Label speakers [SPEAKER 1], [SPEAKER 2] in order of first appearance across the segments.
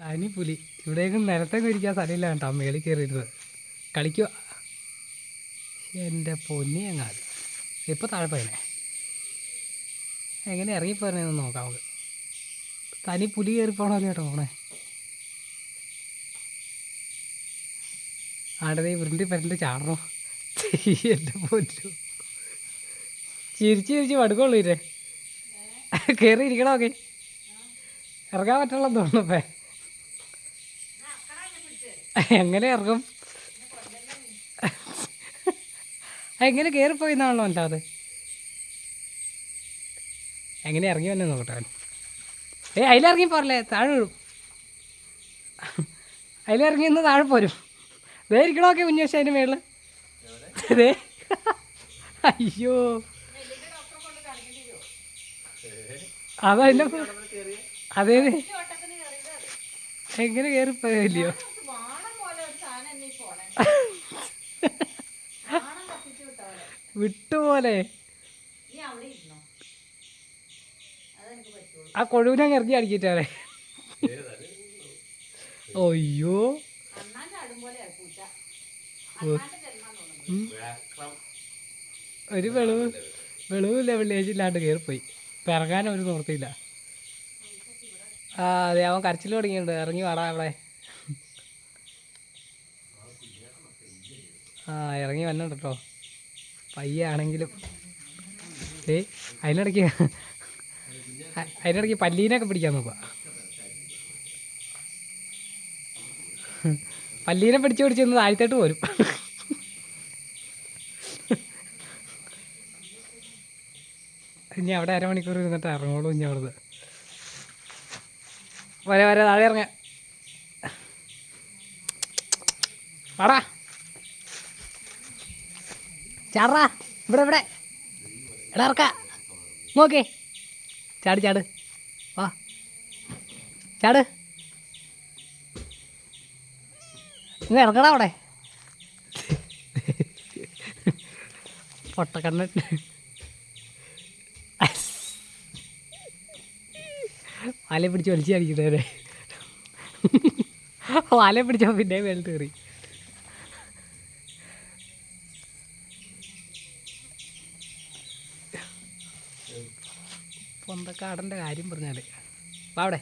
[SPEAKER 1] തനി പുലി ഇവിടേക്കും നിലത്തേക്ക് ഇരിക്കാൻ സ്ഥലമില്ല കേട്ടോ മേളിൽ കയറിയിരുന്നത്. കളിക്കുക എന്റെ പൊന്നി എങ്ങാതി ഇപ്പോൾ താഴെ പോയണേ എങ്ങനെ ഇറങ്ങിപ്പോയെന്ന് നോക്കാം നമുക്ക്. തനി പുലി കയറിപ്പോണോ കേട്ടോ പോണേ. ആടെ ഉരുണ്ടി പെരണ്ട് ചാടണോ? എന്റെ പൊന്നു. ചിരിച്ച് ചിരിച്ച് പടുക്കുള്ളൂ ഇല്ലേ? കയറി ഇരിക്കണോ ഓക്കെ ഇറങ്ങാൻ പറ്റുള്ളൂ എങ്ങനെ ഇറങ്ങും? എങ്ങനെ കയറിപ്പോയി എന്നാണല്ലോ അല്ല അത് എങ്ങനെ ഇറങ്ങി വന്നെ നോക്കട്ടെ ഏ അതിലിറങ്ങി പോരല്ലേ താഴെ വീഴും. അതിലിറങ്ങി നിന്ന് താഴെ പോരും. ദേ ഇരിക്കണോക്കെ കുഞ്ഞേശ അതിന് മേളിൽ ദേ. അയ്യോ. അതെ അതെ അതെ. എങ്ങനെ കയറിപ്പോയില്ലയോ വിട്ടുപോലെ. ആ കൊഴുവിനങ്ങ് ഇറങ്ങി അടിക്കിട്ടാണ്. അയ്യോ. ഒരു വെളിവ് വെളിവില്ല വെള്ളിയാഴ്ച ഇല്ലാണ്ട് കയറിപ്പോയി പിറങ്ങാനും ഒരു നിവൃത്തിയില്ല ആ അതെ അവൻ കരച്ചിൽ തുടങ്ങിയിട്ടുണ്ട്. ഇറങ്ങി വാടാ അവിടെ ആ ഇറങ്ങി വന്നുണ്ട് കേട്ടോ പയ്യാണെങ്കിലും. ഏ അതിനിടയ്ക്ക് അതിനിടയ്ക്ക് പല്ലീനൊക്കെ പിടിക്കാൻ നോക്കുക പല്ലീനെ പിടിച്ച് ഒന്ന് താഴ്ത്തോട്ട് പോരും. ഇനി അവിടെ അരമണിക്കൂർ ഇരുന്നിട്ട് ഇറങ്ങോളൂ ഇനി അവിടുന്ന്. വരെ വരെ താഴെ ഇറങ്ങ. വാടാ. ചാടാ. ഇവിടെ ഇവിടെ. എടാ ഇറക്ക നോക്കേ. ചാട് ചാട്. വാ. ചാട്. ഇന്ന് ഇറങ്ങടാ അവിടെ. പൊട്ടക്കണ്ണൻ. വാലെ പിടിച്ച് വലിച്ചു കാണിക്കുന്നവരെ. വാലെ പിടിച്ചോ പിന്നെ വെള്ളം കയറി. പൊന്തക്കാടന്റെ കാര്യം പറഞ്ഞാൽ അവിടെ.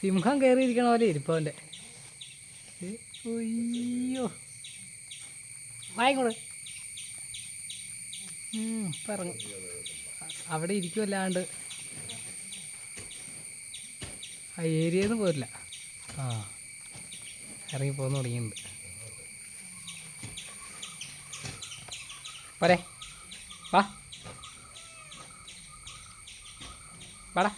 [SPEAKER 1] സിംഹം കയറിയിരിക്കണ പോലെ ഇരിപ്പവന്റെ. അയ്യോ. വായിക്കോളൂ പറഞ്ഞു. അവിടെ ഇരിക്കുമല്ലാണ്ട് ആ ഏരിയയിൽ നിന്ന് പോരില്ല. ആ. ഇറങ്ങി പോന്ന് തുടങ്ങിയിട്ടുണ്ട്. പോരെ. വാ. വാടാ.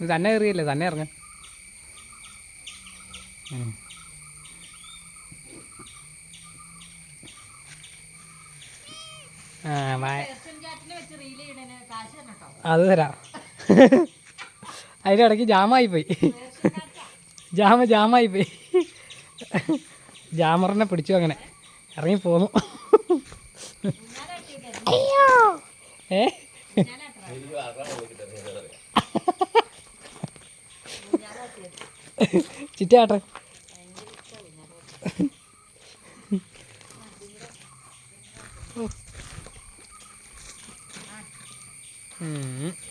[SPEAKER 1] ഇത് തന്നെ കയറിയല്ലേ തന്നെ ഇറങ്ങ. അത് തരാം. അതിന്റെ ഇടയ്ക്ക് ജാമായി പോയി ജാമ ജാമായി പോയി ജാമറിനെ പിടിച്ചു അങ്ങനെ. ഇറങ്ങി പോന്നു ചിറ്റാട്ടെ Mm-hmm.